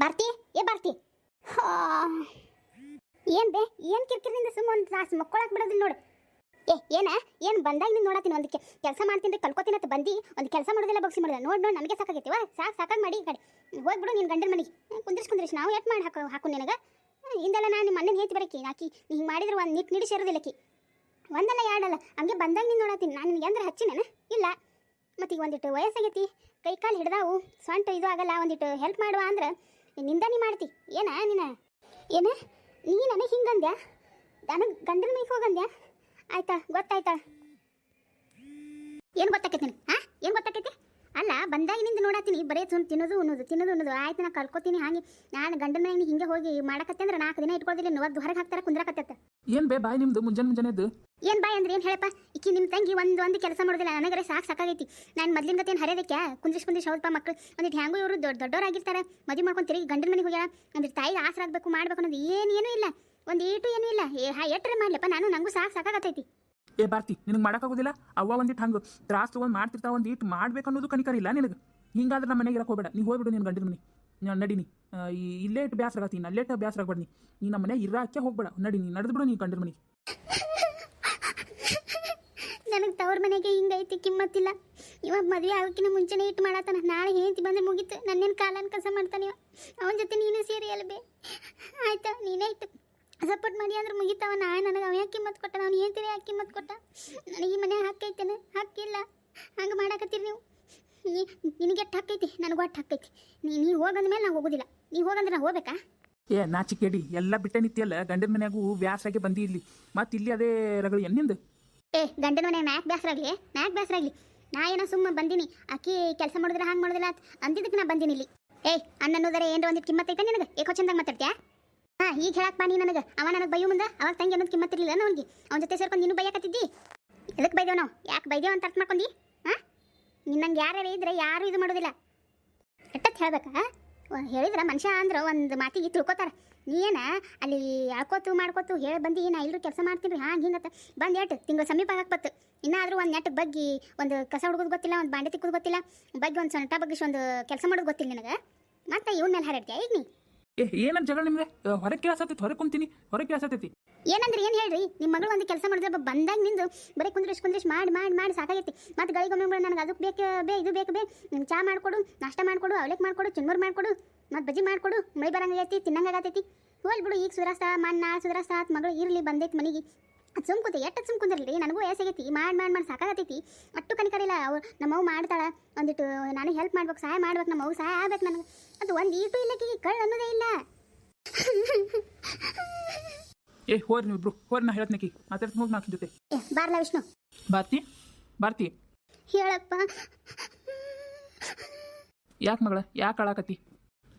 ಬರ್ತಿ, ಏ ಬರ್ತಿ. ಏನ್ ಬೇ, ಏನ್ ಕಿರ್ಕಿರಿಂದ ಸುಮ್ಮ ಒಂದು ತಾಸು ಮಕ್ಕೊಳಕ್ ಬಿಡೋದಿಲ್ಲ ನೋಡು. ಏ, ಏನ, ಏನ್ ಬಂದಾಗ ನೀನು ನೋಡತ್ತೀನಿ ಒಂದು ಕೆಲಸ ಮಾಡ್ತೀನಿ ಕಲ್ಕೋತೀನಿ ಅಂತ ಬಂದು, ಒಂದು ಕೆಲಸ ಮಾಡೋದಿಲ್ಲ ಬಗ್ಸಿ ಮಾಡಿದ. ನೋಡ್, ನೋಡಿ, ನಮಗೆ ಸಾಕಾಗೈತಿ, ವಾ. ಸಾಕು, ಸಾಕಾಗಿ ಮಾಡಿ, ಕಡೆ. ಹೋಗ್ಬಿಡು ನೀನು ಗಂಡನ ಮನೆಗೆ. ಕುಂದ್ರಿಸ್ ಕುಂದ್ರಿಸ್, ನಾವು ಎಟ್ ಮಾಡಿ ಹಾಕೋ, ಹಾಕು ನಿನಗೆ? ಹಿಂದೆಲ್ಲ ನಾನು ನಿಮ್ಮ ಅಣ್ಣನ ಹೇಳ್ತಿ ಬರಕಿ ಆಕಿ ಹಿಂಗೆ ಮಾಡಿದ್ರೆ ಒಂದು ನಿಟ್ ನಿಡಿ ಸೇರೋದಿಲ್ಲಕಿ ಒಂದಲ್ಲ ಎರಡಲ್ಲ ಹಂಗೆ ಬಂದಾಗ ನೀನು ನೋಡತ್ತೀನಿ. ನಾನು ನಿನಗೆ ಅಂದ್ರೆ ಹಚ್ಚಿನೇನ? ಇಲ್ಲ. ಮತ್ತು ಈಗ ಒಂದಿಟ್ಟು ವಯಸ್ಸಾಗೈತಿ. ಕೈ ಕಾಲು ಹಿಡ್ದಾವು. ಸೊಂಟ ಇದು ಆಗಲ್ಲ, ಒಂದಿಟ್ಟು ಹೆಲ್ಪ್ ಮಾಡುವ ಅಂದ್ರೆ ನಿಂದ ನೀ ಮಾಡ್ತಿ. ಏನ ನೀನ? ಏನ? ನೀ ನನಗೆ ಹಿಂಗಂದ್ಯಾ? ನನಗೆ ಗಂಡನ ಮೈಗೆ ಹೋಗಂದ್ಯಾ? ಆಯ್ತಾ, ಗೊತ್ತಾಯ್ತಾ? ಏನು ಗೊತ್ತಾಕೈತಿ ನಿನಗೆ? ಹಾಂ? ಏನು ಗೊತ್ತಾಕೈತಿ? ಅಲ್ಲ, ಬಂದಾಗಿನಿಂದ ನೋಡತ್ತೀನಿ ಬರೇ ಸುಮ್ ತಿನ್ನೋದು ಉನ್ನೋದು ತಿನ್ನೋದು ಉನ್ನೋದು ಆಯ್ತು ನಾ ಕಲ್ಕೋತೀನಿ ಹಾಗೆ. ನಾನು ಗಂಡನ ಮನೆಗೆ ಹಿಂಗೆ ಹೋಗಿ ಮಾಡಕತ್ತೆ ಅಂದ್ರೆ ನಾಲ್ಕು ದಿನ ಒದ್ದು ಹೊರಗೆ ಹಾಕ್ತಾರೆ, ಕುಂದ್ರಾಕತ್ತೆ ಏನು ಬೇ ಬಾಯ್ ನಿಮ್ದು ಮುಂಜಾನೆ ಮುಂಜಾನೆ ಎದ್ದು ಏನ್ ಬಾಯ್ ಅಂದ್ರೆ ಏನ್ ಹೇಳಪ್ಪ? ಇಕ್ಕಿ ನಿಮ್ಮ ತಂಗಿ ಒಂದು ಒಂದು ಕೆಲಸ ಮಾಡೋದಿಲ್ಲ, ನನಗರೆ ಸಾಕು ಸಾಕಾಗೈತಿ. ನಾನು ಮೊದ್ಲಿನ ಗತಿ ಏನು ಹರಿಯೋದಕ್ಕೆ? ಕುಂದಿಸ್ ಕುಂದಿಸ್ ಹೌದಪ್ಪ ಮಕ್ಕಳು ಒಂದಿಟ್ ಹ್ಯಾಂಗೂ ಇವರು ದೊಡ್ಡ ದೊಡ್ಡವರಾಗಿರ್ತಾರೆ ಮದುವೆ ಮಾಡ್ಕೊಂಡು ತಿರುಗಿ ಗಂಡನ ಮನೆಗೆ ಹೋಗ್ಯಾರ. ತಾಯಿ ತಾಯಿಗೆ ಆಸರಾಗಬೇಕು, ಮಾಡ್ಬೇಕು ಅನ್ನೋದು ಏನು ಇಲ್ಲ. ಒಂದು ಏಟು ಏನೂ ಇಲ್ಲ. ಏ, ಹಾ, ಎಟ್ರೆ ಮಾಡ್ಲಪ್ಪ? ನಾನು ನಂಗೂ ಸಾಕು ಸಾಕಾಗತೈತಿ. ಏ ಬಾರ್ತಿ ನಿನಗೆ ಮಾಡೋಕ್ಕಾಗೋದಿಲ್ಲ? ಅವ್ವ ಒಂದಿಟ್ಟು ಹಂಗೆ. ತ್ರಾಸ್ ತೊಗೊಂಡು ಮಾಡ್ತಿರ್ತಾವ, ಒಂದು ಇಟ್ಟು ಮಾಡ್ಬೇಕು ಅನ್ನೋದು ಕನಿಕರಿಲ್ಲ ನಿನಗೆ. ಹಿಂಗಾದ್ರೆ ನಮ್ಮ ಮನೆಗೆ ಇರಕ್ಕೆ ಹೋಗ್ಬೇಡ. ನೀ ಹೋಗ್ಬಿಡು ನಿನ್ನ ಗಂಡಿನ ಮನೆ. ನಡೀನಿ ಇಲ್ಲೇ ಇಟ್ಟು ಬ್ಯಾಸರ ಆಗತ್ತೀನಿ ಅಲ್ಲೇ ಇಟ್ಟು ಬ್ಯಾಸರ ಆಗ್ಬೇಡ ನೀ. ನಮ್ಮ ಮನೆ ಇರಾಕೆ ಹೋಗ್ಬೇಡ. ನಡಿ ನೀ, ನಡೆದು ಬಿಡು ನೀ ಗಂಡಿನ ಮನೆಗೆ. ನನಗೆ ತವ್ರ ಮನೆಗೆ ಹಿಂಗೈತಿ, ಕಿಮ್ಮತ್ತಿಲ್ಲ. ಇವಾಗ ಮದುವೆ ಆಗೋಕ್ಕಿಂತ ಮುಂಚೆನೇ ಇಟ್ಟು ಮಾಡತ್ತಾನ. ನಾಳೆ ಹೇಳ್ತಿ ಬಂದ್ರೆ ಮುಗೀತು. ನನ್ನೇನು ಕಾಲನ್ ಕಸ ಮಾಡ್ತಾನೆ ಅವನ ಜೊತೆ ನೀನು ಸೇರಿ ಅಲ್ಬೇ ಆಯ್ತಾ, ನೀನೇ ಇಟ್ಟು. ಸಪೋರ್ಟ್ ಮಾಡಿ ಅಂದ್ರೆ ಮುಗಿತಾವ. ನಾಳೆ ನನಗೆ ಅವ ಯಾಕೆ ಕಿಮ್ಮತ್ ಕೊಟ್ಟ? ನಾನು ಹೇಳ್ತೀರಿ ಯಾಕೆ ಕಿಮ್ಮತ್ ಕೊಟ್ಟ? ನನಗೆ ಈ ಮನೆ ಹಾಕೈತೇನೆ ಹಾಕಿಲ್ಲ ಹಂಗೆ ಮಾಡಾಕತ್ತೀರಿ ನೀವು? ನಿನಗೆ ಎಷ್ಟು ಹಾಕೈತಿ ನನಗೆ ಒಟ್ಟು ಹಾಕೈತಿ ನೀ ನೀ ಹೋಗಂದ ಮೇಲೆ ನಾನು ಹೋಗೋದಿಲ್ಲ. ನೀ ಹೋಗಂದ್ರೆ ನಾ ಹೋಗ್ಬೇಕಾ? ಏ, ನಾಚಿಕೇಡಿ. ಎಲ್ಲ ಬಿಟ್ಟ ನಿತ್ಯಲ್ಲ. ಗಂಡನ ಮನೆಯಾಗೂ ವ್ಯಾಸಾಗೆ ಬಂದಿ ಇಲ್ಲಿ. ಮತ್ತೆ ಇಲ್ಲಿ ಅದೇ ರಗಳು. ಎನ್ನಿಂದು ಏ, ಗಂಡನ ಮ್ಯಾಕ್ ಬೇಸರಾಗ್ಲಿ ಮ್ಯಾಕ್ ಬೇಸರಾಗ್ಲಿ ನಾ ಏನೋ ಸುಮ್ಮ ಬಂದಿನಿ. ಅಕ್ಕಿ ಕೆಲಸ ಮಾಡಿದ್ರೆ ಹಂಗೆ ಮಾಡೋದಿಲ್ಲ ಅಂದಿದ್ದಕ್ಕೆ ನಾ ಬಂದಿನಿ ಇಲ್ಲಿ. ಏಯ್ ಅನ್ನೋದರೆ ಏನ್ರ ಒಂದಿಟ್ಟು ಕಿಮ್ಮತ್ತೈತೆ ನಿನಗೆ? ಏಕೋ ಚಂದಾಗ ಮಾತಾಡ್ತೀಯಾ? ಹಾ ಈಗ ಹೇಳಕ್ ಬಾ ನೀ ನನಗೆ. ಅವ ನನಗೆ ಬೈಯು ಮುಂದೆ, ಅವಾಗ ತಂಗಿ ಅನ್ನೋದು ಕಿಮ್ಮತ್ತಿರಲಿಲ್ಲ ಅವನಿಗೆ. ಅವನ ಜೊತೆ ಸೇರ್ಕೊಂಡು ನೀನು ಬೈಯಕತ್ತಿದ್ದಿ? ಎದಕ್ಕೆ ಬೈದೇವ್ ನಾವು? ಯಾಕೆ ಬೈದೇವ್ ಅಂತ ಅರ್ಥ ಮಾಡ್ಕೊಂಡಿ? ಹಾ? ನಿನ್ನಂಗೆ ಯಾರ್ಯಾರು ಇದ್ರೆ ಯಾರು ಇದು ಮಾಡೋದಿಲ್ಲ. ಎಟ್ಟತ್ ಹೇಳ್ಬೇಕಾ ಹೇಳಿದ್ರೆ ಮನುಷ್ಯ ಅಂದ್ರೆ ಒಂದು ಮಾತಿಗೆ ತಿಳ್ಕೊತಾರ. ಏನ ಅಲ್ಲಿ ಹಾಕೋತು ಮಾಡ್ಕೋತು ಹೇಳಿ ಬಂದು, ನಾ ಎಲ್ಲರೂ ಕೆಲಸ ಮಾಡ್ತೀನಿ ಹಾಂಗೆ ಹಿಂಗತ್ತ ಬಂದು ಎಟ್ಟು ತಿಂಗಳ ಸಮೀಪ ಹಾಕ್ಬತ್ತು ಇನ್ನಾದರೂ ಒಂದು ನೆಟ್ ಬಗ್ಗಿ, ಒಂದು ಕಸ ಹುಡುಗೋದು ಗೊತ್ತಿಲ್ಲ, ಒಂದು ಬಾಂಡೆ ತಿಕ್ಕೋದು ಗೊತ್ತಿಲ್ಲ. ಬಗ್ಗೆ ಒಂದು ಸೊಂಟ ಬಗ್ಗೆ ಒಂದು ಕೆಲಸ ಮಾಡೋದು ಗೊತ್ತಿಲ್ಲ ನಿನಗೆ. ಮತ್ತೆ ಇವನ್ ಮೇಲೆ ಹರಡ್ತೀಯ ಈಗ ನೀ. ಏನಂತ ಜಗಳ ನಿಮಗೆ? ಹೊರಗೆ ಕೇಳಿಸತೈತಿ, ಹೊರಗೆ ಕುಂತೀನಿ. ಹೊರಗೆ ಕೇಳಿಸತೈತಿ. ಏನಂದ್ರೆ ಏನು ಹೇಳ್ರಿ? ನಿಮ್ಮ ಮಗಳು ಒಂದು ಕೆಲಸ ಮಾಡಿದ್ರೆ ಬಂದಾಗ ನಿಂದು ಬರೀ ಕುಂದ್ರಿಸ್ ಕುಂದ್ರಿಸ್ ಮಾಡಿ ಮಾಡಿ ಮಾಡಿ ಸಾಕಾಗೈತಿ. ಮತ್ತು ಗಳಿಗೊಮ್ಮೆ ನನಗೆ ಅದಕ್ಕೆ ಬೇಕು, ಬೇ ಇದು ಬೇಕು, ಬೇ ಚಾ ಮಾಡಿಕೊಡು, ನಾಷ್ಟ ಮಾಡಿಕೊಡು, ಅವಲಕ್ಕಿ ಮಾಡಿಕೊಡು ಚುನ್ಮುರ್ ಮಾಡಿಕೊಡು, ಮತ್ತು ಬಜ್ಜಿ ಮಾಡಿಕೊಡು ಮೈ ಬರಂಗಾಗೈತಿ ತಿನ್ನಂಗಾಗತ್ತೈತಿ ಹೋಲ್ ಬಿಡು, ಈಗ ಸುಧಾರಿಸ್ತ, ಮಣ್ಣ ಸುಧಾರಿಸ್ತ ಆತ್ ಮಗಳು ಇರಲಿ, ಬಂದೈತಿ ಮನೆಗೆ. ಅದು ಸುಮ್ ಕೂತಿ ಎಷ್ಟು ಸುಮ್ ಕುಂದಿರ್ಲಿ ನನಗೂ ಏಸಾಗೈತಿ ಮಾಡಿ ಮಾಡಿ ಮಾಡಿ ಸಾಕಾಗತೈತಿ. ಅಟ್ಟು ಕನಿಕರಿಲ್ಲ ಅವ್ರು ನಮ್ಮವ್ ಮಾಡ್ತಾಳ, ಒಂದಿಟ್ಟು ನಾನು ಹೆಲ್ಪ್ ಮಾಡ್ಬೇಕು, ಸಹಾಯ ಮಾಡ್ಬೇಕು ನಮ್ಮವ್ ಸಹಾಯ ಆಗ್ಬೇಕು ನನಗೆ. ಅದು ಒಂದು ಈಟು ಇಲ್ಲಕ್ಕೀಗ ಕಳ್ಳ ಅನ್ನೋದೇ ಇಲ್ಲ. ಏ ಹೋರಿ ನೀವು ಇಬ್ರು ಹೋರಿ ನಾ ಹೇಳ್ತನಕಿ ಮಾತಾಡ್ತೀನಿ ಹೋಗಿ ನಾಲ್ಕು ಜೊತೆ. ಬಾರ್ಲ ವಿಷ್ಣು. ಬಾರ್ತಿ ಬಾರ್ತಿ. ಹೇಳಪ್ಪ. ಯಾಕೆ ಮಗಳ ಯಾಕೆ ಅಳಾಕತಿ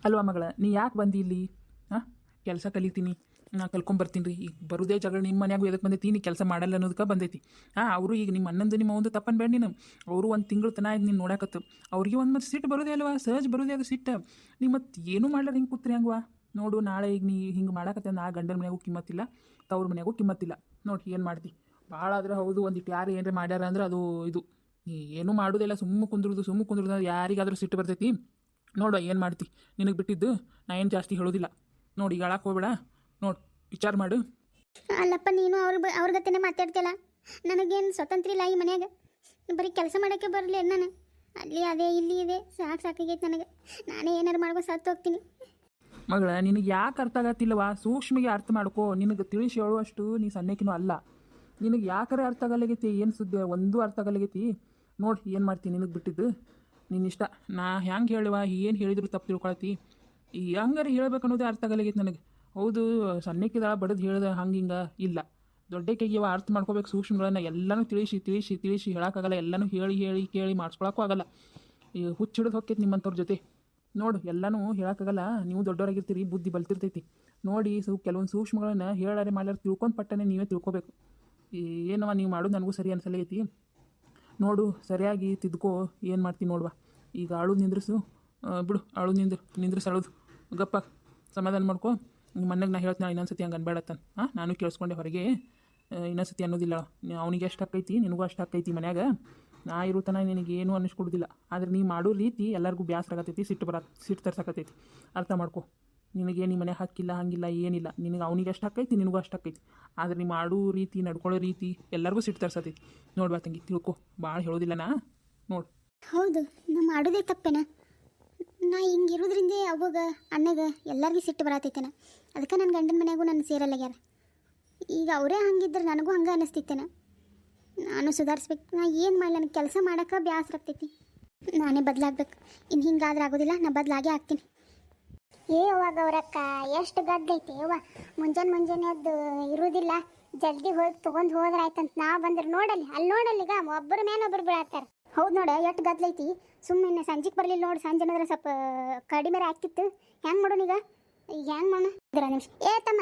ಅಲ್ವಾ ಮಗಳ ನೀ ಯಾಕೆ ಬಂದಿ ಇಲ್ಲಿ? ಹಾಂ ಕೆಲಸ ಕಲಿತೀನಿ ನಾ ಕಲ್ಕೊಂಬರ್ತೀನಿ ರೀ. ಈಗ ಬರುದೇ ಜಗಳ ನಿಮ್ಮ ಮನ್ಯಾಗ ಎದಕ್ಕೆ ಬಂದೈತಿ ನೀ ಕೆಲಸ ಮಾಡಲ್ಲ ಅನ್ನೋದಕ್ಕೆ ಬಂದೈತಿ. ಹಾಂ ಅವರು ಈಗ ನಿಮ್ಮ ಅಣ್ಣಂದು ನಿಮ್ಮ ಒಂದು ತಪ್ಪನ್ ಬೇಡ ನೀನು. ಅವರು ಒಂದು ತಿಂಗಳು ತನ ಆಯ್ತು ನೀನು ನೋಡಾಕತ್ತು. ಅವ್ರಿಗೆ ಒಂದು ಮತ್ತೆ ಸಿಟ್ಟು ಬರೋದೇ ಅಲ್ವಾ? ಸಹಜ ಬರೋದೇ ಅದು ಸಿಟ್ಟು. ನೀವು ಮತ್ತೆ ಏನೂ ಮಾಡ್ಲಾರ ಹಿಂಗೆ ಕೂತ್ರಿ ಹಂಗವಾ? ನೋಡು, ನಾಳೆ ಈಗ ನೀ ಹಿಂಗೆ ಮಾಡಕತ್ತೆ ನಾ ಗಂಡನ ಮನೆಗೂ ಕಿಮ್ಮತ್ತಿಲ್ಲ, ತವ್ರ ಮನೆಗೂ ಕಿಮ್ಮತ್ತಿಲ್ಲ. ನೋಡಿ, ಏನು ಮಾಡ್ತಿ? ಭಾಳ ಆದರೆ ಹೌದು ಒಂದಿಟ್ಟು ಯಾರು ಏನಾರ ಮಾಡ್ಯಾರ ಅಂದ್ರೆ ಅದು ಇದು. ನೀ ಏನೂ ಮಾಡೋದಿಲ್ಲ, ಸುಮ್ಮ ಕುಂದ್ರದು ಸುಮ್ಮ ಕುಂದ್ರದು ಯಾರಿಗಾದರೂ ಸಿಟ್ಟು ಬರ್ತೈತಿ. ನೋಡು, ಏನು ಮಾಡ್ತಿ? ನಿನಗೆ ಬಿಟ್ಟಿದ್ದು ನಾ ಏನು ಜಾಸ್ತಿ ಹೇಳೋದಿಲ್ಲ. ನೋಡಿ, ಈಗ ಅಳಕ್ಕೆ ಹೋಗ್ಬೇಡ. ನೋಡು, ವಿಚಾರ ಮಾಡು. ಅಲ್ಲಪ್ಪ, ನೀನು ಅವ್ರ ಅವ್ರ ಗತೆನೇ ಮಾತಾಡ್ತಿಲ್ಲ ನನಗೇನು ಸ್ವತಂತ್ರ ಇಲ್ಲ ಈ ಮನೆಯಾಗ. ಬರೀ ಕೆಲಸ ಮಾಡೋಕ್ಕೆ ಬರಲಿ ನಾನು ಅಲ್ಲಿ ಅದೇ, ಇಲ್ಲಿ ಇದೆ, ಸಾಕು ಸಾಕಾಗೈತೆ ನನಗೆ. ನಾನೇ ಏನಾರು ಮಾಡ್ಕೊಂಡು ಸತ್ತು ಹೋಗ್ತೀನಿ ಮಗಳ, ನಿನಗೆ ಯಾಕೆ ಅರ್ಥ ಆಗತ್ತಿಲ್ಲವಾ ಸೂಕ್ಷ್ಮಿಗೆ ಅರ್ಥ ಮಾಡ್ಕೋ. ನಿನಗೆ ತಿಳಿಸಿ ಹೇಳುವಷ್ಟು ನೀ ಸಣ್ಣಕಿನೂ ಅಲ್ಲ. ನಿನಗೆ ಯಾಕರೆ ಅರ್ಥ ಆಗಲಾಗೈತಿ ಏನು ಸುದ್ದಿ? ಒಂದೂ ಅರ್ಥ ಆಗಲಾಗೈತಿ ನೋಡಿ, ಏನು ಮಾಡ್ತೀನಿ ನಿನಗೆ ಬಿಟ್ಟಿದ್ದು? ನಿನ್ನ ಇಷ್ಟ. ನಾ ಹೆಂಗೆ ಹೇಳುವ? ಏನು ಹೇಳಿದ್ರು ತಪ್ಪು ತಿಳ್ಕೊಳತಿ? ಈ ಹಂಗಾರೆ ಹೇಳ್ಬೇಕು ಅನ್ನೋದೇ ಅರ್ಥ ಆಗಲಾಗೈತಿ ನನಗೆ. ಹೌದು ಸಣ್ಣಕ್ಕಿದ ಬಡದು ಹೇಳ್ದೆ ಹಂಗೆ ಹಿಂಗೆ? ಇಲ್ಲ. ದೊಡ್ಡಕ್ಕಿಗೆ ಇವ ಅರ್ಥ ಮಾಡ್ಕೋಬೇಕು ಸೂಕ್ಷ್ಮಗಳನ್ನ ಎಲ್ಲನೂ ತಿಳಿಸಿ ತಿಳಿಸಿ ತಿಳಿಸಿ ಹೇಳೋಕ್ಕಾಗಲ್ಲ. ಎಲ್ಲನೂ ಹೇಳಿ ಹೇಳಿ, ಕೇಳಿ ಮಾಡಿಸ್ಕೊಳಕ್ಕೂ ಆಗಲ್ಲ. ಈ ಹುಚ್ಚು ಹಿಡಿದು ಹೋಗ್ತೈತಿ ನಿಮ್ಮಂಥವ್ರ ಜೊತೆ. ನೋಡು, ಎಲ್ಲನೂ ಹೇಳೋಕ್ಕಾಗಲ್ಲ. ನೀವು ದೊಡ್ಡವರಾಗಿರ್ತೀರಿ, ಬುದ್ಧಿ ಬಲ್ತಿರ್ತೈತಿ. ನೋಡಿ, ಸೊ, ಕೆಲವೊಂದು ಸೂಕ್ಷ್ಮಗಳನ್ನು ಹೇಳಾರೆ ಮಾಡ್ಯಾರ, ತಿಳ್ಕೊಂಡು ಪಟ್ಟನೆ ನೀವೇ ತಿಳ್ಕೊಬೇಕು. ಏನವ ನೀವು ಮಾಡೋದು ನನಗೂ ಸರಿ ಅನ್ಸಲೈತಿ ನೋಡು, ಸರಿಯಾಗಿ ತಿದ್ಕೋ, ಏನು ಮಾಡ್ತೀನಿ ನೋಡುವ. ಈಗ ಅಳುದು ನಿಂದ್ರಿಸು. ಬಿಡು ಅಳು ನಿಂದ್ರು ನಿಂದ್ರಿಸ್ ಅಳೋದು ಗಪ್ಪ, ಸಮಾಧಾನ ಮಾಡ್ಕೊ. ನಿಮ್ಮ ಮನೆಗೆ ನಾ ಹೇಳ್ತೀನಿ ಇನ್ನೊಂದ್ಸತಿ ಹಂಗೆ ಅನ್ಬೇಡತ್ತಾನ ಹಾಂ ನಾನು ಕೇಳಿಸ್ಕೊಂಡೆ ಹೊರಗೆ. ಇನ್ನೊಂದು ಇನ್ನೊಂದ್ಸತಿ ಅನ್ನೋದಿಲ್ಲ. ಅವನಿಗೆ ಎಷ್ಟು ಹಾಕೈತಿ ನಿನಗೂ ಅಷ್ಟು ಹಾಕೈತಿ ಮನ್ಯಾಗ. ನಾ ಇರೋ ನಿನಗೆ ನಿನಗೇನು ಅನ್ನಿಸ್ಕೊಡೋದಿಲ್ಲ. ಆದ್ರೆ ನೀ ಮಾಡೋ ರೀತಿ ಎಲ್ಲರಿಗೂ ಬ್ಯಾಸರಾಗತ್ತೈತಿ ಸಿಟ್ಟು ಬರ, ಸಿಟ್ಟು ತರ್ಸಕತ್ತೈತಿ ಅರ್ಥ ಮಾಡ್ಕೊ. ನಿನಗೆ ನಿಮ್ಮ ಮನೆ ಹಕ್ಕಿಲ್ಲ, ಹಂಗಿಲ್ಲ, ಏನಿಲ್ಲ. ನಿನಗೆ ಅವನಿಗೆ ಅಷ್ಟು ಹಾಕೈತಿ ನಿನಗೂ ಅಷ್ಟು ಹಾಕೈತಿ ಆದ್ರೆ ನೀ ಮಾಡೋ ರೀತಿ ನಡ್ಕೊಳ್ಳೋ ರೀತಿ ಎಲ್ಲರಿಗೂ ಸಿಟ್ಟು ತರ್ಸತೈತಿ. ನೋಡ್ಬಾ ತಂಗಿ, ತಿಳ್ಕೊ. ಭಾಳ ಹೇಳೋದಿಲ್ಲ ನಾ? ನೋಡು. ಹೌದು, ನಾ ಮಾಡೋದೇ ತಪ್ಪೇನ? ನಾ ಹಿಂಗಿರೋದ್ರಿಂದ ಅವಾಗ ಅಣ್ಣಗ ಎಲ್ಲರಿಗೂ ಸಿಟ್ಟು ಬರತೈತೇನ? ಅದಕ್ಕೆ ನನ್ನ ಗಂಡನ ಮನೆಗೂ ನನ್ನ ಸೇರಲ್ಲಾಗ್ಯಾರ. ಈಗ ಅವರೇ ಹಂಗಿದ್ರೆ ನನಗೂ ಹಂಗೆ ಅನ್ನಿಸ್ತೈತೇನ ನಾನು ಸುಧಾರಿಸ್ಬೇಕು. ನಾ ಏನು ಮಾಡಲಿ? ನನಗೆ ಕೆಲಸ ಮಾಡೋಕೆ ಬ್ಯಾಸರ ಆಗ್ತೈತಿ. ನಾನೇ ಬದಲಾಗ್ಬೇಕು. ಇನ್ನು ಹಿಂಗಾದ್ರೆ ಆಗೋದಿಲ್ಲ ನಾ ಬದಲಾಗೇ ಆಗ್ತೀನಿ. ಏ ಅವ್ವ ಗೌರಕ್ಕ ಎಷ್ಟು ಗದ್ದೈತಿ ಅವ್ವ ಮುಂಜಾನೆ ಮುಂಜಾನೆ ಅದು ಇರುವುದಿಲ್ಲ ಜಲ್ದಿ ಹೋಗಿ ತೊಗೊಂಡು ಹೋದ್ರೆ ಆಯ್ತಂತ ನಾ ಬಂದ್ರೆ ನೋಡಲ್ಲಿ. ಅಲ್ಲಿ ನೋಡಲ್ಲಿ ಈಗ ಒಬ್ಬರ ಮೇಲೆ ಒಬ್ಬರು ಬೀಳಾತಾರೆ ಹೌದು ನೋಡ ಎಷ್ಟು ಗದ್ದಲೈತಿ ಸುಮ್ಮನೆ ಸಂಜೆಗೆ ಬರಲಿಲ್ಲ ನೋಡಿ ಸಂಜೆ ಅಂದ್ರೆ ಸ್ವಲ್ಪ ಕಡಿಮೆ ಆಗ್ತಿತ್ತು. ಹೆಂಗೆ ಮಾಡೋಣ ಈಗ? ಈಗ ಹೆಂಗೆ ಮಾಡೋಣ ನಿಮಿಷ. ಏ ತಮ್ಮ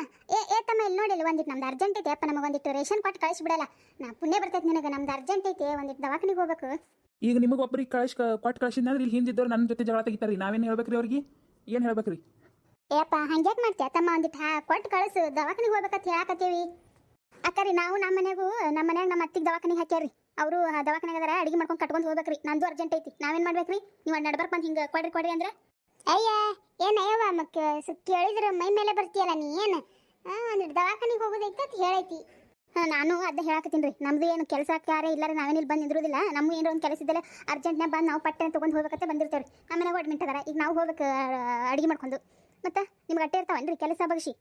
ಇಲ್ಲಿ ನೋಡಿ ಇಲ್ಲಿ ಒಂದಿಟ್ಟು ನಮ್ದು ಅರ್ಜೆಂಟ್ ಐತೆ ಅಪ್ಪ ನಮಗೆ ಒಂದಿಟ್ಟು ರೇಷನ್ ಕೊಟ್ಟು ಕಳಿಸ್ಬಿಡಲ್ಲ. ನಾ ಪುಣ್ಯ ಬರ್ತೈತೆ ನಿನಗೆ ನಮ್ದು ಅರ್ಜೆಂಟ್ ಐತೆ ಒಂದಿಟ್ಟು ದವಾಖಾನಿಗೆ ಹೋಗ್ಬೇಕು. ಈಗ ನಿಮಗೆ ಒಬ್ಬರಿಗೆ ಕಳಿಸ್ ಕೊಟ್ಟು ಕಳಿಸಿದ್ರೆ ಇಲ್ಲಿ ಹಿಂದಿದ್ದವ್ರು ನನ್ನ ಜೊತೆ ಜಗಳ ತೆಗಿತಾರೆ ರೀ ನಾವೇನು ಹೇಳ್ಬೇಕ್ರಿ ಅವ್ರಿಗೆ? ಏನು ಹೇಳ್ಬೇಕ್ರಿ? ಏಪ್ಪ ಹಂಗ್ಯಾಕೆ ಮಾಡ್ತೀಯ? ತಮ್ಮ ಒಂದಿಟ್ಟು ಹಾ ಕೊಟ್ಟು ಕಳಿಸು ದವಾಖಾನಿಗೆ ಹೋಗ್ಬೇಕಂತ ಹೇಳಾಕತ್ತೀವಿ. ಅಕ್ಕರಿ ನಾವು ನಮ್ಮ ಮನೆಗೂ ನಮ್ಮ ಮನ್ಯಾಗ ನಮ್ಮ ಅತ್ತಿಗೆ ದವಾಖಾನಿಗೆ ಹಾಕ್ಯಾರಿ ಅವರು ದವಾಖಾನೆಗೆ ಅದರ ಅಡಿಗೆ ಮಾಡ್ಕೊಂಡು ಕಟ್ಕೊಂಡು ಹೋಗ್ಬೇಕ್ರಿ. ನಂದು ಅರ್ಜೆಂಟ್ ಐತಿ ನಾವೇನು ಮಾಡ್ಬೇಕ್ರಿ? ನೀವು ನಡ್ಬರ್ಕ್ ಬಂದು ಹಿಂಗೆ ಕೊಡ್ರಿ ಕೊಡ್ರಿ ಅಂದ್ರೆ. ಅಯ್ಯ ಏನು ಅಯ್ಯವ ಮಕ್ಕ ಕೇಳಿದ್ರೆ ಮೈ ಮೇಲೆ ಬರ್ತೀಯಲ್ಲ ನೀ ಏನು? ಒಂದು ದವಾಖಾನಿಗೆ ಹೋಗೋದೈತೆ ಅಂತ ಹೇಳೈತಿ. ನಾನು ಅದ ಹೇಳಕತ್ತೀನಿ ರೀ. ನಮ್ದು ಏನು ಕೆಲಸ ಕಾರ್ಯ ಇಲ್ಲಾರ, ನಾವೇನು ಇಲ್ಲಿ ಬಂದು ನಿಂದ್ರುದಿಲ್ಲ. ನಮ್ಗೆ ಏನೋ ಒಂದು ಕೆಲಸ ಇದ್ದಲ್ಲ ಅರ್ಜೆಂಟ್ನಾಗ ಬಂದು ನಾವು ಪಟ್ಟೆ ತೊಗೊಂಡು ಹೋಗ್ಬೇಕಂತ ಬಂದಿರ್ತೇವೆ ರೀ ಆಮೇಲೆ ಅಡ್ಮಿಂಟ್ ಅದಾರ. ಈಗ ನಾವು ಹೋಗ್ಬೇಕು ಅಡಿಗೆ ಮಾಡ್ಕೊಂಡು. ಮತ್ತೆ ನಿಮ್ಗೆ ಅಟ್ಟೆ ಇರ್ತಾವನ್ರಿ? ಕೆಲಸ ಬಗ್ಸಿ.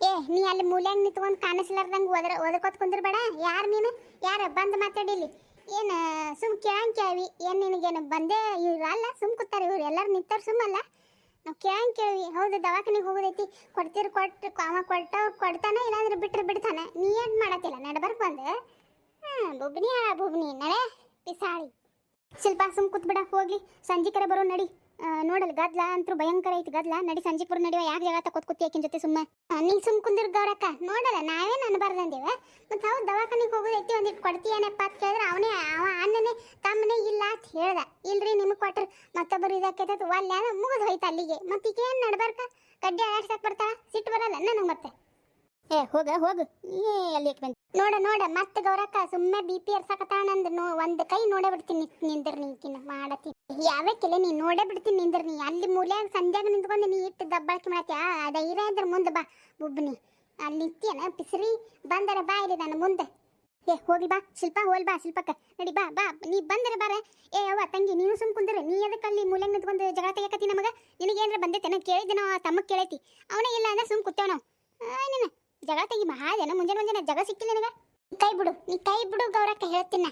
ಏ, ನೀ ಅಲ್ಲಿ ಮೂಲ್ಯಾಂಗ ನಿಂತ್ಕೊಂಡು ಕಾಣಿಸ್ಲಾರ್ದಂಗೆ ಓದ್ರ ಓದಕೋತ್ ಕುಂದಿರ್ಬೇಡ. ಯಾರು ನೀನು? ಯಾರ? ಬಂದು ಮಾತಾಡಿಲಿ ಏನು, ಸುಮ್ ಕೇಳಂಗ್ ಕೇಳಿ ಏನು ನಿನಗೇನು ಬಂದೇ ಇವ್ರು ಅಲ್ಲ? ಸುಮ್ ಕೂತಾರೆ ಇವ್ರು. ಎಲ್ಲರೂ ನಿಂತವ್ರು ಸುಮ್ಮಲ್ಲ ನಾವು ಕೇಳಂಗೆ ಕೇಳಿದ್ವಿ, ಹೌದು ದವಾಖಾನಿಗೆ ಹೋಗೋದೈತಿ, ಕೊಡ್ತೀರಿ ಕೊಟ್ಟು ಅವ ಕೊಟ್ಟ, ಕೊಡ್ತಾನೆ ಇಲ್ಲಾಂದ್ರೆ ಬಿಟ್ಟರೆ ಬಿಡ್ತಾನೆ, ನೀ ಏನು ಮಾಡತ್ತಿಲ್ಲ, ನಡ್ಬರ್ಕ್ ಬಂದು. ಹಾಂ ಬುಬ್ನಿ ಆ ಬುಬ್ನಿ ನಡೆ ಪಿಸಾಳಿ. ಶಿಲ್ಪ ಸುಮ್ ಕೂತ್ಬಿಡ, ಹೋಗ್ಲಿ ಸಂಜೆ ಕರೆ ಬರೋ ನಡಿ. ನೋಡಲ್, ಗದ್ಲ ಅಂತೂ ಭಯಂಕರ ಐತಿ, ಗದ್ಲ. ನಡಿ ಸಂಜೀಪುರ ನಡಿವ, ಯಾಕೆ ಜಗಳ ತಕೋತ್ ಕೂತಿ ಜೊತೆ ಸುಮ್ಮ ನೀನ್ ಸುಮ್ ಗೌರಕ ನೋಡಲ್ಲ, ನಾವೇನು ಅನ್ಬಾರ್ದಂದೇವ ಮತ್ತೆ ಅವ್ನು ದವಾಖಾನಿಗೆ ಹೋಗೋದೈತಿ ಒಂದಿಟ್ಟು ಕೊಡ್ತೀಯನಪ್ಪ ಅಂತ ಕೇಳಿದ್ರೆ ಅವನೇ, ಅವ ಅನ್ನನೇ ತಮ್ಮನೇ ಇಲ್ಲ ಅಂತ ಹೇಳ್ದ. ಇಲ್ರಿ, ನಿಮಗೆ ಕೊಟ್ರ. ಮತ್ತೊಬ್ಬರು ಇದಕ್ಕೆ ಒಲ್ಲೆ ಮುಗಿದು ಹೋಯ್ತ ಅಲ್ಲಿಗೆ. ಮತ್ತೆ ಈಗ ಏನು ನಡ್ಬಾರ್ಕ? ಕಡ್ಡಿ ಆಡ್ಸಕ್ ಬರ್ತಾಳ? ಸಿಟ್ಟು ಬರಲ್ಲ ನನಗೆ ಮತ್ತೆ. ಏ, ಹೋಗ, ಹೋಗು. ಏ, ಅಲ್ಲಿ ನೋಡ ನೋಡ, ಮತ್ತೆ ಗೌರಕ್ಕ ಸುಮ್ಮನೆ ಬಿ ಪಿ ಎರ್ಸಕತ್ತಾಳ ನೋ, ಒಂದು ಕೈ ನೋಡೇ ಬಿಡ್ತೀನಿ ನಿಂದ್ರ ನೀಕಿನ ಮಾಡತ್ತೀನಿ. ಯಾವಕ್ಕಿಲ್ಲ ನೀ ನೋಡೇ ಬಿಡ್ತೀನಿ ನಿಂದ್ರ ನೀ. ಅಲ್ಲಿ ಮೂಲ್ಯಾಗ ಸಂಧ್ಯಾಗ ನಿಂತ್ಕೊಂಡು ನೀ ಇಟ್ಟು ದಬ್ಬಾಳಿಕೆ ಮಾಡತ್ಯಾ? ಧೈರ್ಯ ಇದ್ರ ಮುಂದೆ ಬಾ, ಬುಬ್ಬನಿ. ಅಲ್ಲಿ ನಿಂತಿಯನ? ಪಿಸ್ರಿ ಬಂದರ ಬಾ ಇಲ್ಲಿ ನನ್ನ ಮುಂದೆ. ಏ ಹೋಗಿ ಬಾ. ಶಿಲ್ಪ ಹೋಲ್ ಬಾ ಶಿಲ್ಪಕ್ಕ. ನಡಿ ಬಾ ಬಾ. ನೀ ಬಂದರೆ ಬಾರ. ಏ ಅವ್ವ ತಂಗಿ, ನೀನು ಸುಮ್ ಕುಂದ್ರೆ. ನೀ ಅದಕ್ಕೆ ಅಲ್ಲಿ ಮೂಲ್ಯಾಗ ನಿಂತ್ಕೊಂಡು ಜಗಳ ತೆಗಿಯಕತ್ತಿ ನಮಗ? ನಿನಗೇನ್ರ ಬಂದೈತೆ ನಾ ಕೇಳಿದ್ದೆ ನಾವು ತಮ್ಮಗ್ ಕೇಳೈತಿ. ಅವನೇ ಇಲ್ಲ ಅಂದ್ರೆ ಸುಮ್ ಕೂತೇವ್ ನಾವು ನೀನು ಜಗಳ ತೆಗಿ ಮಹಾದೇನ ಮುಂಜಾನೆ ಮುಂಜಾನೆ ಜಗಳ ಸಿಕ್ಕಿಲ್ಲ ನಿನಗೆ? ಕೈ ಬಿಡು, ನೀ ಕೈ ಬಿಡು ಗೌರಕ್ಕ ಹೇಳ್ತೀನ.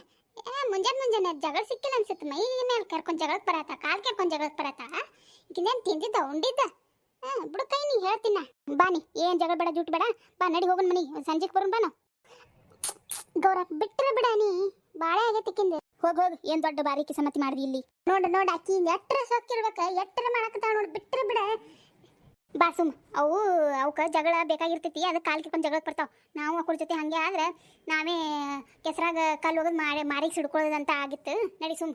ಮುಂಜಾನೆ ಮುಂಜಾನೆ ಜಗಳ ಸಿಕ್ಕಿಲ್ಲ ಅನ್ಸುತ್ತೆ. ಮೈ ಮೇಲೆ ಕರ್ಕೊಂಡು ಜಗಳಕ್ಕೆ ಬರತ್ತ, ಕಾಲ್ ಕೇಳ್ಕೊಂಡು ಜಗಳಕ್ಕೆ ಬರತ್ತ ಈಗಿಂದೇನು ತಿಂದಿದ್ದ ಉಂಡಿದ್ದ ಹಾ ಬಿಡು ಕೈ, ನೀ ಹೇಳ್ತೀನ. ಬಾ ನೀ, ಏನ್ ಜಗಳ ಬೇಡ ಜೂಟ್ ಬೇಡ. ಬಾ, ನಡಿ ಹೋಗೋಣ ಮನಿ ಸಂಜೆಗೆ ಬರೋಣ, ಬಾ ನಾವು. ಗೌರಕ್ ಬಿಟ್ರೆ ಬಿಡ ನೀ. ಬಾಳೆ ಆಗತ್ತಿಕ್ಕಿಂದ ಹೋಗ್, ಹೋಗಿ, ಏನ್ ದೊಡ್ಡ ಬಾರಿಕೆ ಸಮತಿ ಮಾಡ್ದಿ ಇಲ್ಲಿ. ನೋಡ ನೋಡ ಆಕಿ ಎಟ್ರ ಸೊಕ್ಕಿರ್ಬೇಕ, ಎಟ್ರ ಮಾಡಕತ್ತಾಳ ನೋಡ್, ಬಿಟ್ರೆ ಬಿಡ. ಬಾ ಸುಮ್. ಅವು ಅವಕ್ಕೆ ಜಗಳ ಬೇಕಾಗಿರ್ತೈತಿ ಅದಕ್ಕೆ ಕಾಲು ಕಿತ್ಕೊಂಡು ಜಗಳಕ್ಕೆ ಬರ್ತಾವ. ನಾವು ಅವ್ರ ಜೊತೆ ಹಾಗೆ ಆದ್ರೆ ನಾವೇ ಕೆಸರಾಗ ಕಲ್ಲು ಹೋಗೋದು ಮಾಡಿ, ಮಾರಿಗೆ ಸಿಡ್ಕೊಳ್ಳೋದಂತ ಆಗಿತ್ತು. ನಡಿ ಸುಮ್.